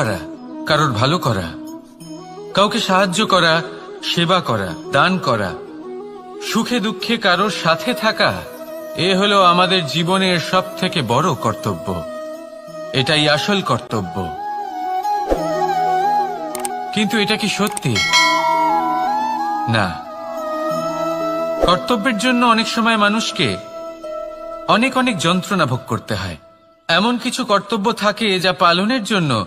করা, কারোর ভালো করা, কাউকে সাহায্য করা, সেবা করা, দান করা, সুখে দুঃখে কারোর সাথে থাকা, এ হলো আমাদের জীবনের সব থেকে বড় কর্তব্য। এটাই আসল কর্তব্য। কিন্তু এটা কি সত্যি? না। কর্তব্যের জন্য অনেক সময় মানুষকে অনেক অনেক যন্ত্রণা ভোগ করতে হয়। এমন কিছু কর্তব্য থাকে যা পালনের জন্য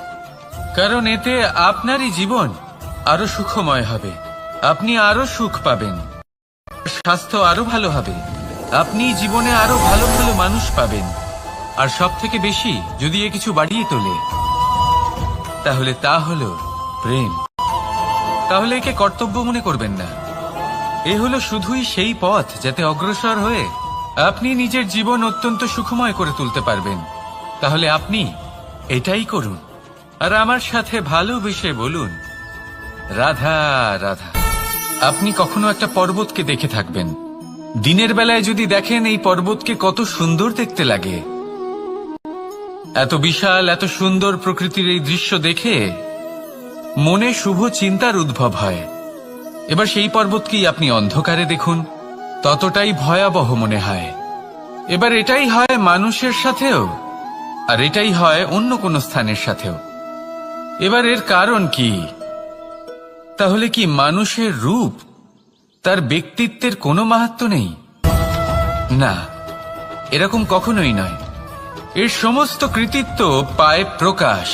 কারণ এতে আপনারই জীবন আরও সুখময় হবে। আপনি আরও সুখ পাবেন। স্বাস্থ্য আরও ভালো হবে। আপনি জীবনে আরও ভালো ভালো মানুষ পাবেন। আর সব থেকে বেশি যদি এ কিছু বাড়িয়ে তোলে, তাহলে তা হলো প্রেম। তাহলে একে কর্তব্য মনে করবেন না। এ হলো শুধুই সেই পথ যাতে অগ্রসর হয়ে আপনি নিজের জীবন অত্যন্ত সুখময় করে তুলতে পারবেন। তাহলে আপনি এটাই করুন। আর আমার সাথে ভালোবেসে বলুন। রাধা রাধা, আপনি কখনো একটা পর্বতকে দেখে থাকবেন। দিনের বেলায় যদি দেখেন এই পর্বতকে কত সুন্দর দেখতে লাগে। এত বিশাল, এত সুন্দর প্রকৃতির এই দৃশ্য দেখে মনে শুভ চিন্তার উদ্ভব হয়। এবার সেই পর্বতকেই আপনি অন্ধকারে দেখুন, ততটাই ভয়াবহ মনে হয়। এবার এটাই হয় মানুষের সাথেও, আর এটাই হয় অন্য কোনো স্থানের সাথেও। এবার এর কারণ কি? তাহলে কি মানুষের রূপ তার ব্যক্তিত্বের কোনো মাহাত্ম নেই? না, এরকম কখনোই নয়। এর সমস্ত কৃতিত্ব পায় প্রকাশ।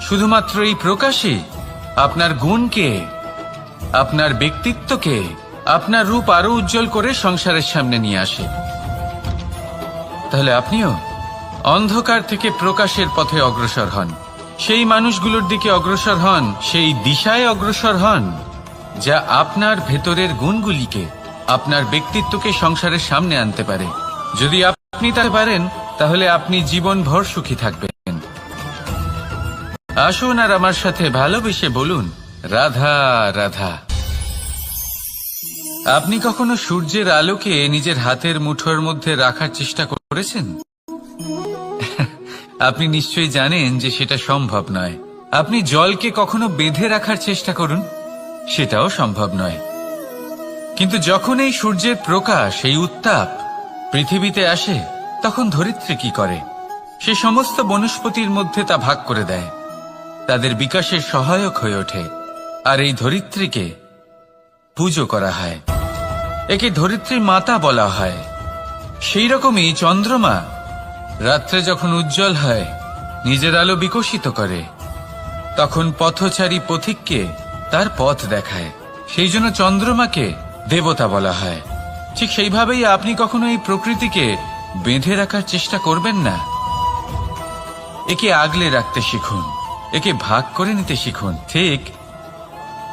শুধুমাত্র এই প্রকাশে আপনার গুণকে, আপনার ব্যক্তিত্বকে, আপনার রূপ আরও উজ্জ্বল করে সংসারের সামনে নিয়ে আসে। তাহলে আপনিও অন্ধকার থেকে প্রকাশের পথে অগ্রসর হন। সেই মানুষগুলোর দিকে অগ্রসর হন, সেই দিশায় অগ্রসর হন, যা আপনার ভেতরের গুণগুলিকে, আপনার ব্যক্তিত্বকে সংসারের সামনে আনতে পারে। যদি আপনি তা পারেন, তাহলে আপনি জীবনভর সুখী থাকবেন। আসুন আর আমার সাথে ভালোবেসে বলুন, রাধা রাধা। আপনি কখনো সূর্যের আলোকে নিজের হাতের মুঠোর মধ্যে রাখার চেষ্টা করেছেন? আপনি নিশ্চয়ই জানেন যে সেটা সম্ভব নয়। আপনি জলকে কখনো বেঁধে রাখার চেষ্টা করুন, সেটাও সম্ভব নয়। কিন্তু যখন এই সূর্যের প্রকাশ, এই উত্তাপ পৃথিবীতে আসে, তখন ধরিত্রী কি করে? সে সমস্ত বনস্পতির মধ্যে তা ভাগ করে দেয়। তাদের বিকাশের সহায়ক হয়ে ওঠে, আর এই ধরিত্রীকে পুজো করা হয়। একে ধরিত্রী মাতা বলা হয়। সেই রকমই চন্দ্রমা রাত্রে যখন উজ্জ্বল হয়, নিজের আলো বিকশিত করে, তখন পথচারী পথিককে তার পথ দেখায়। সেই জন্য চন্দ্রমাকে দেবতা বলা হয়। ঠিক সেইভাবেই আপনি কখনো এই প্রকৃতিকে বেঁধে রাখার চেষ্টা করবেন না? একে আগলে রাখতে শিখুন, একে ভাগ করে নিতে শিখুন, ঠিক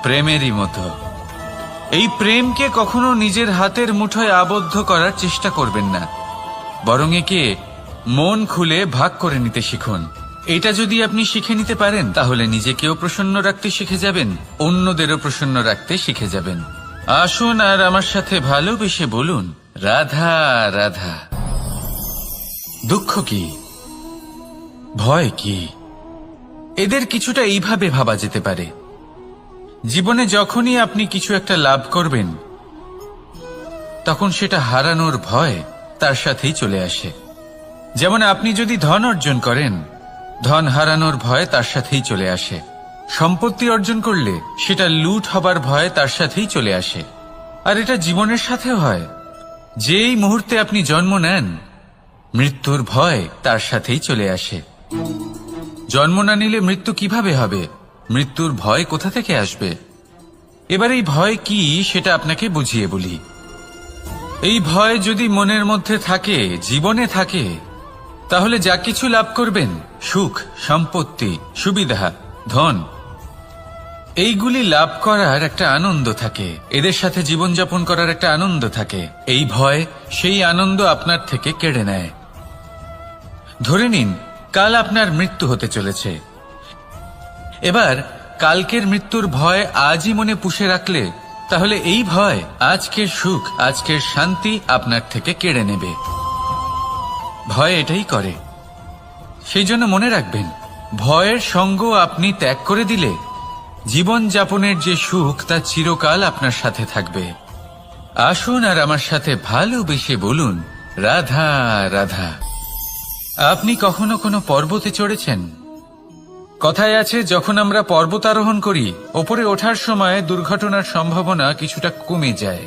প্রেমেরই মতো। এই প্রেমকে কখনো নিজের হাতের মুঠোয় আবদ্ধ করার চেষ্টা করবেন না, বরং একে মন খুলে ভাগ করে নিতে শিখুন। এটা যদি আপনি শিখে নিতে পারেন, তাহলে নিজেকেও প্রসন্ন রাখতে শিখে যাবেন, অন্যদেরও প্রসন্ন রাখতে শিখে যাবেন। আসুন আর আমার সাথে ভালোবেসে বলুন, রাধা রাধা। দুঃখ কি? ভয় কি? এদের কিছুটা এইভাবে ভাবা যেতে পারে। জীবনে যখনই আপনি কিছু একটা লাভ করবেন, তখন সেটা হারানোর ভয় তার সাথেই চলে আসে। যেমন আপনি যদি ধন অর্জন করেন, ধন হারানোর ভয় তার সাথেই চলে আসে। সম্পত্তি অর্জন করলে সেটা লুট হবার ভয় তার সাথেই চলে আসে। আর এটা জীবনের সাথেও হয়। যেই মুহূর্তে আপনি জন্ম নেন, মৃত্যুর ভয় তার সাথেই চলে আসে। জন্ম না নিলে মৃত্যু কীভাবে হবে? মৃত্যুর ভয় কোথা থেকে আসবে? এবার এই ভয় কি সেটা আপনাকে বুঝিয়ে বলি। এই ভয় যদি মনের মধ্যে থাকে, জীবনে থাকে তাহলে যা কিছু লাভ করবেন, সুখ, সম্পত্তি, সুবিধা, ধন, এইগুলি লাভ করার একটা আনন্দ থাকে। এদের সাথে জীবনযাপন করার একটা আনন্দ থাকে। এই ভয়, সেই আনন্দ আপনার থেকে কেড়ে নেয়। ধরে নিন, কাল আপনার মৃত্যু হতে চলেছে। এবার, কালকের মৃত্যুর ভয় আজই মনে পুষে রাখলে, তাহলে এই ভয় আজকের সুখ, আজকের শান্তি আপনার থেকে কেড়ে নেবে। ভয় এটাই করে। সেই জন্য মনে রাখবেন, ভয়ের সঙ্গ আপনি ত্যাগ করে দিলে জীবন যাপনের যে সুখ, তা চিরকাল আপনার সাথে থাকবে। আসুন আর আমার সাথে ভালোবেসে বলুন, রাধা রাধা। আপনি কখনো কোনো পর্বতে চড়েছেন? কথায় আছে, যখন আমরা পর্বতারোহণ করি, ওপরে ওঠার সময় দুর্ঘটনার সম্ভাবনা কিছুটা কমে যায়।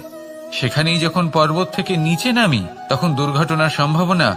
সেখানেই যখন পর্বত থেকে নিচে নামি, তখন দুর্ঘটনার সম্ভাবনা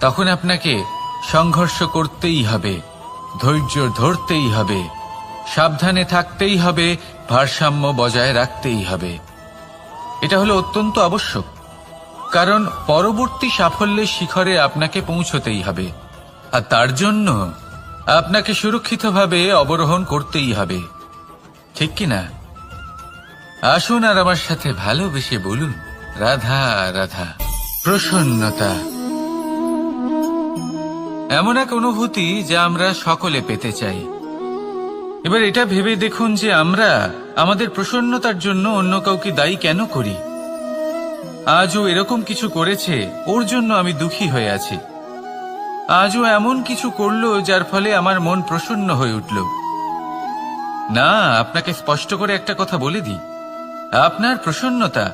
তখন আপনাকে সংঘর্ষ করতেই হবে, ধৈর্য ধরতেই হবে, সাবধানে থাকতেই হবে, ভারসাম্য বজায় রাখতেই হবে। এটা হলো অত্যন্ত আবশ্যক, কারণ পরবর্তী সাফল্যের শিখরে আপনাকে পৌঁছতেই হবে, আর তার জন্য আপনাকে সুরক্ষিতভাবে অবরোহণ করতেই হবে। ঠিক কি না? আসুন আর আমার সাথে ভালোবেসে বলুন, রাধা রাধা, প্রসন্নতা। এমন এক অনুভূতি যা আমরা সকলে পেতে চাই। এবার এটা ভেবে দেখুন যে আমরা আমাদের প্রসন্নতার জন্য অন্য কাউকে দায়ী কেন করি? আজও এরকম কিছু করেছে, ওর জন্য আমি দুঃখী হয়ে আছি। আজও এমন কিছু করল যার ফলে আমার মন প্রসন্ন হয়ে উঠল। না, আপনাকে স্পষ্ট করে একটা কথা বলে দিই। আপনার প্রসন্নতা,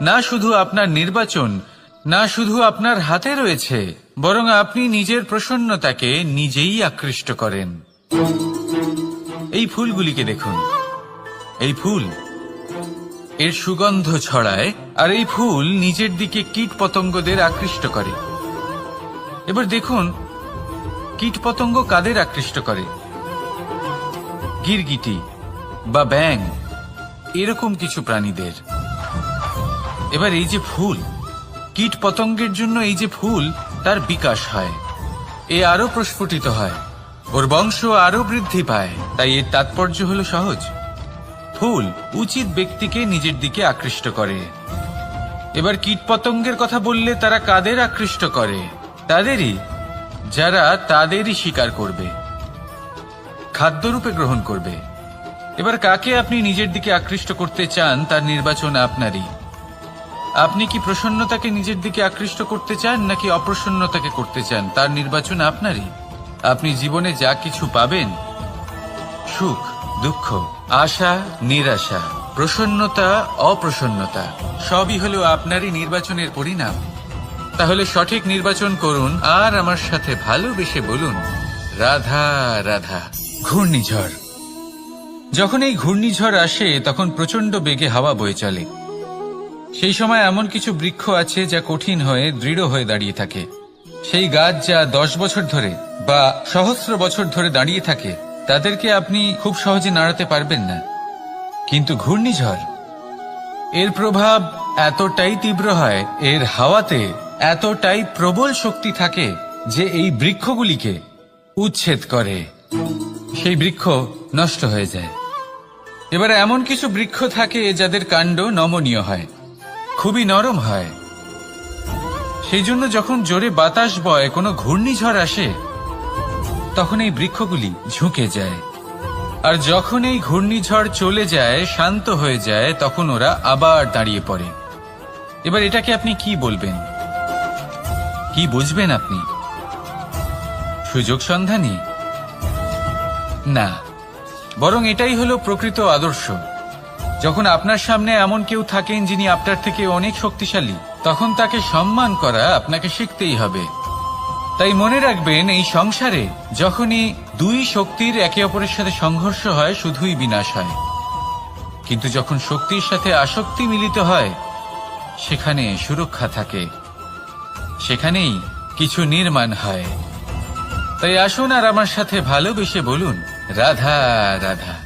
না শুধু আপনার নির্বাচন, না শুধু আপনার হাতে রয়েছে বরং আপনি নিজের প্রসন্নতাকে নিজেই আকৃষ্ট করেন। এই ফুলগুলিকে দেখুন। এই ফুল, এর সুগন্ধ ছড়ায়, আর এই ফুল নিজের দিকে কীট পতঙ্গদের আকৃষ্ট করে। এবার দেখুন কীট পতঙ্গ কাদের আকৃষ্ট করে? গিরগিটি বা ব্যাং এরকম কিছু প্রাণীদের। এবার এই যে ফুল কীট পতঙ্গের জন্য এই যে ফুল তার বিকাশ হয়। এ আরও প্রস্ফুটিত হয়। ওর বংশ আরও বৃদ্ধি পায়। তাই এর তাৎপর্য হল সহজ। ফুল উচিত ব্যক্তিকে নিজের দিকে আকৃষ্ট করে। এবার কীটপতঙ্গের কথা বললে তারা কাদের আকৃষ্ট করে? তাদেরই, যারা তাদেরই স্বীকার করবে। খাদ্যরূপে গ্রহণ করবে। এবার কাকে আপনি নিজের দিকে আকৃষ্ট করতে চান তার নির্বাচন আপনারই। আপনি কি প্রসন্নতাকে নিজের দিকে আকৃষ্ট করতে চান, নাকি অপ্রসন্নতাকে করতে চান? তার নির্বাচন আপনারই। আপনি জীবনে যা কিছু পাবেন, সুখ, দুঃখ, আশা, নিরাশা, প্রসন্নতা, অপ্রসন্নতা, সবই হলো আপনারই নির্বাচনের পরিণাম। তাহলে সঠিক নির্বাচন করুন, আর আমার সাথে ভালোবেসে বলুন, রাধা রাধা, ঘূর্ণিঝড়। যখন এই ঘূর্ণিঝড় আসে, তখন প্রচণ্ড বেগে হাওয়া বয়ে চলে। সেই সময় এমন কিছু বৃক্ষ আছে যা কঠিন হয়ে, দৃঢ় হয়ে দাঁড়িয়ে থাকে। সেই গাছ যা দশ বছর ধরে বা সহস্র বছর ধরে দাঁড়িয়ে থাকে, তাদেরকে আপনি খুব সহজে নাড়াতে পারবেন না। কিন্তু ঘূর্ণিঝড়, এর প্রভাব এতটাই তীব্র হয়, এর হাওয়াতে এতটাই প্রবল শক্তি থাকে যে এই বৃক্ষগুলিকে উচ্ছেদ করে। সেই বৃক্ষ নষ্ট হয়ে যায়। এবার এমন কিছু বৃক্ষ থাকে যাদের কাণ্ড নমনীয় হয়। খুবই নরম হয়। সেই জন্য যখন জোরে বাতাস বয়, কোনো ঘূর্ণিঝড় আসে, তখন এই বৃক্ষগুলি ঝুঁকে যায়। আর যখন এই ঘূর্ণিঝড় চলে যায়, শান্ত হয়ে যায়, তখন ওরা আবার দাঁড়িয়ে পড়ে। এবার এটাকে আপনি কি বলবেন? কি বুঝবেন আপনি? সুযোগ সন্ধানী? না। বরং এটাই হলো প্রকৃত আদর্শ। যখন আপনার সামনে এমন কেউ থাকেন যিনি আপনার থেকে অনেক শক্তিশালী, তখন তাকে সম্মান করা আপনাকে শিখতেই হবে। তাই মনে রাখবেন, এই সংসারে যখনই দুই শক্তির একে অপরের সাথে সংঘর্ষ হয়, শুধুই বিনাশ হয়। কিন্তু যখন শক্তির সাথে আসক্তি মিলিত হয়, সেখানে সুরক্ষা থাকে। সেখানেই কিছু নির্মাণ হয়। তাই আসুন আর আমার সাথে ভালোবেসে বলুন, রাধা রাধা।